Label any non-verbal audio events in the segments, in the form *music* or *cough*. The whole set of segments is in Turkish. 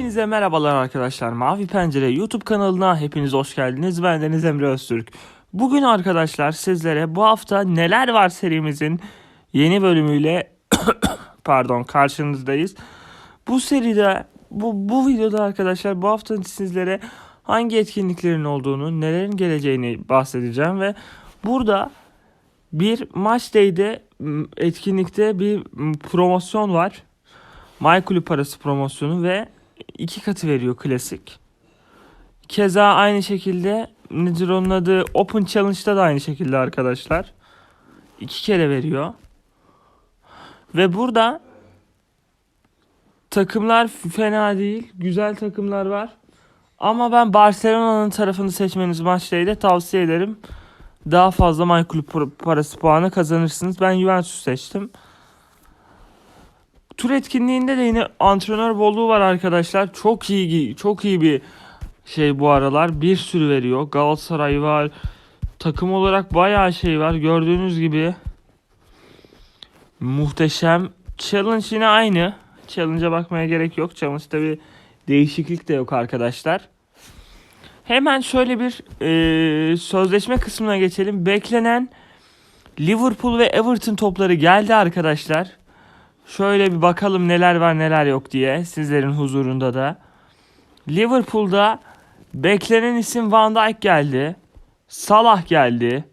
Hepinize merhabalar arkadaşlar. Mavi Pencere YouTube kanalına hepiniz hoş geldiniz. Ben Deniz Emre Öztürk. Bugün arkadaşlar sizlere bu hafta neler var serimizin yeni bölümüyle *coughs* pardon karşınızdayız. Bu seride bu, bu videoda arkadaşlar bu hafta sizlere hangi etkinliklerin olduğunu, nelerin geleceğini bahsedeceğim ve burada bir Match Day'de etkinlikte bir promosyon var. My Kulüp parası promosyonu ve iki katı veriyor klasik. Keza aynı şekilde nedir onun adı Open Challenge'da da aynı şekilde arkadaşlar. iki kere veriyor. Ve burada takımlar fena değil. Güzel takımlar var. Ama ben Barcelona'nın tarafını seçmeniz maçtaydı tavsiye ederim. Daha fazla My par- parası puanı kazanırsınız. Ben Juventus seçtim. Tur etkinliğinde de yine antrenör bolluğu var arkadaşlar. Çok iyi çok iyi bir şey bu aralar. Bir sürü veriyor. Galatasaray var. Takım olarak bayağı şey var. Gördüğünüz gibi muhteşem. Challenge yine aynı. Challenge'a bakmaya gerek yok. Challenge'da bir değişiklik de yok arkadaşlar. Hemen şöyle bir eee, sözleşme kısmına geçelim. Beklenen Liverpool ve Everton topları geldi arkadaşlar. Şöyle bir bakalım neler var neler yok diye sizlerin huzurunda da. Liverpool'da beklenen isim Van Dijk geldi. Salah geldi.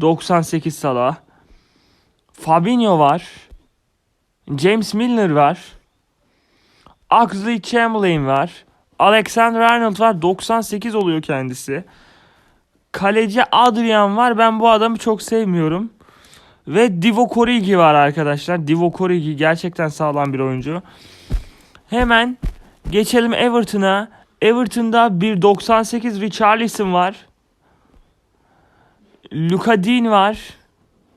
98 Salah. Fabinho var. James Milner var. Oxley Chamberlain var. Alexander Arnold var. 98 oluyor kendisi. Kaleci Adrian var. Ben bu adamı çok sevmiyorum. Ve Divock Origi var arkadaşlar. Divock Origi gerçekten sağlam bir oyuncu. Hemen geçelim Everton'a. Everton'da bir 98 Richarlison var. Luka Dean var.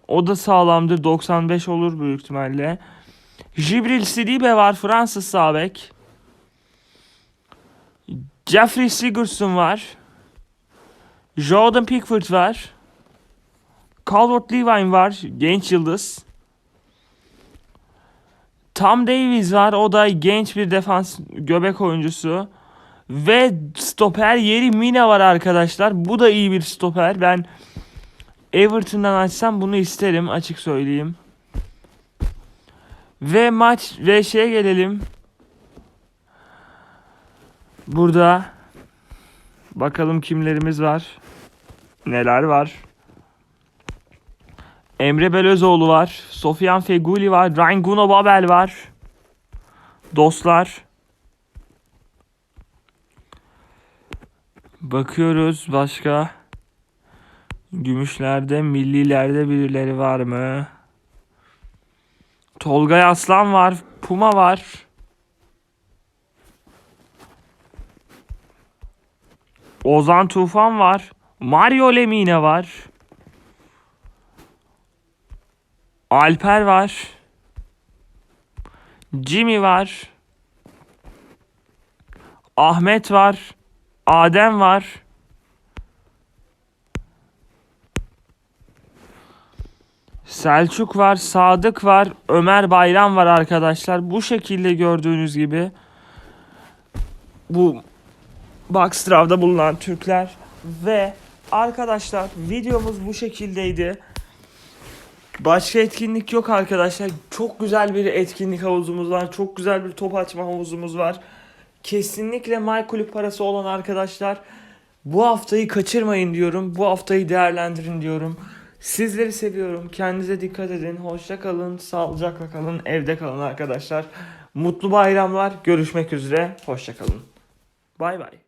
O da sağlamdır. 95 olur büyük ihtimalle. Jibril Sidibe var. Fransız sağ bek. Jeffrey Sigurdsson var. Jordan Pickford var. Calvert Lewin var. Genç yıldız. Tom Davies var. O da genç bir defans göbek oyuncusu. Ve stoper yeri Mina var arkadaşlar. Bu da iyi bir stoper. Ben Everton'dan açsam bunu isterim açık söyleyeyim. Ve maç ve şeye gelelim. Burada bakalım kimlerimiz var. Neler var. Emre Belözoğlu var. Sofyan Feguli var. Ranguno Babel var. Dostlar. Bakıyoruz başka. Gümüşlerde, millilerde birileri var mı? Tolgay Aslan var. Puma var. Ozan Tufan var. Mario Lemine var. Alper var. Jimmy var. Ahmet var. Adem var. Selçuk var, Sadık var, Ömer Bayram var arkadaşlar. Bu şekilde gördüğünüz gibi bu Boxstrav'da bulunan Türkler ve arkadaşlar videomuz bu şekildeydi. Başka etkinlik yok arkadaşlar. Çok güzel bir etkinlik havuzumuz var. Çok güzel bir top açma havuzumuz var. Kesinlikle My Kulüp parası olan arkadaşlar bu haftayı kaçırmayın diyorum. Bu haftayı değerlendirin diyorum. Sizleri seviyorum. Kendinize dikkat edin. Hoşça kalın. Sağlıcakla kalın. Evde kalın arkadaşlar. Mutlu bayramlar. Görüşmek üzere. Hoşça kalın. Bay bay.